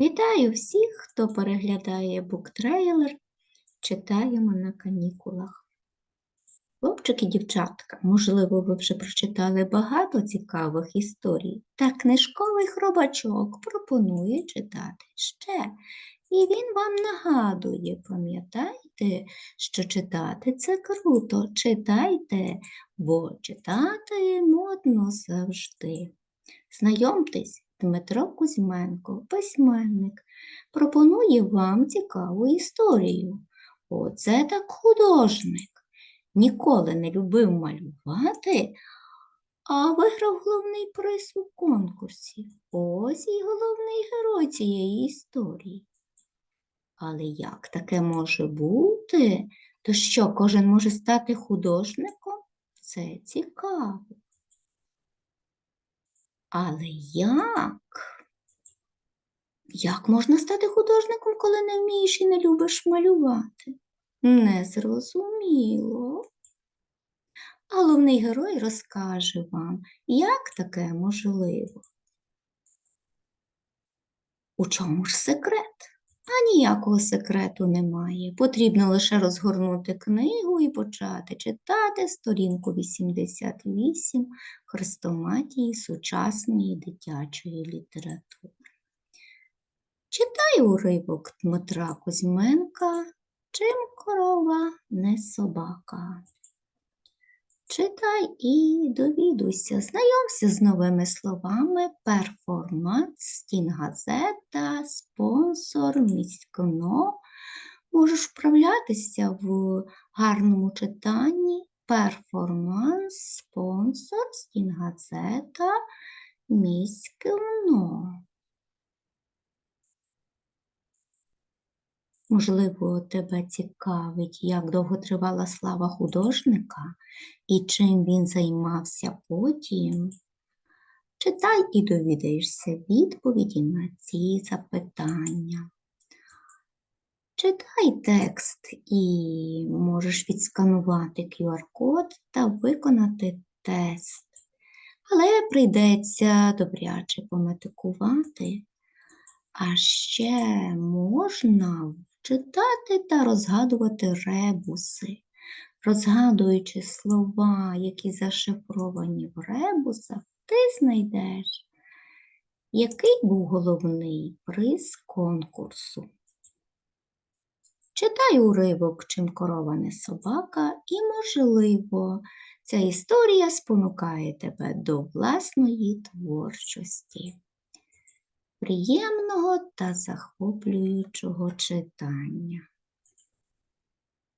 Вітаю всіх, хто переглядає буктрейлер. Читаємо на канікулах. Хлопчики, дівчатка, можливо, ви вже прочитали багато цікавих історій, та книжковий хробачок пропонує читати ще. І він вам нагадує, пам'ятайте, що читати це круто. Читайте, бо читати модно завжди. Знайомтесь, Дмитро Кузьменко, письменник, пропонує вам цікаву історію. Оце так художник. Ніколи не любив малювати, а виграв головний приз у конкурсі. Ось і головний герой цієї історії. Але як таке може бути? То що, кожен може стати художником? Це цікаво. Але як? Як можна стати художником, коли не вмієш і не любиш малювати? Незрозуміло. А головний герой розкаже вам, як таке можливо. У чому ж секрет? А ніякого секрету немає. Потрібно лише розгорнути книгу і почати читати сторінку 88 хрестоматії сучасної дитячої літератури. Читай уривок Дмитра Кузьменка Чим корова не собака. Читай і довідуйся, знайомся з новими словами, перформанс, стінгазета, спонсор, міськно. Можеш вправлятися в гарному читанні, перформанс, спонсор, стінгазета, міськно. Можливо, тебе цікавить, як довго тривала слава художника і чим він займався потім. Читай і довідаєшся відповіді на ці запитання. Читай текст і можеш відсканувати QR-код та виконати тест. Але прийдеться добряче пометикувати. А ще можна читати та розгадувати ребуси, розгадуючи слова, які зашифровані в ребусах, ти знайдеш, який був головний приз конкурсу. Читай уривок, чим корова не собака, і, можливо, ця історія спонукає тебе до власної творчості приємного та захоплюючого читання.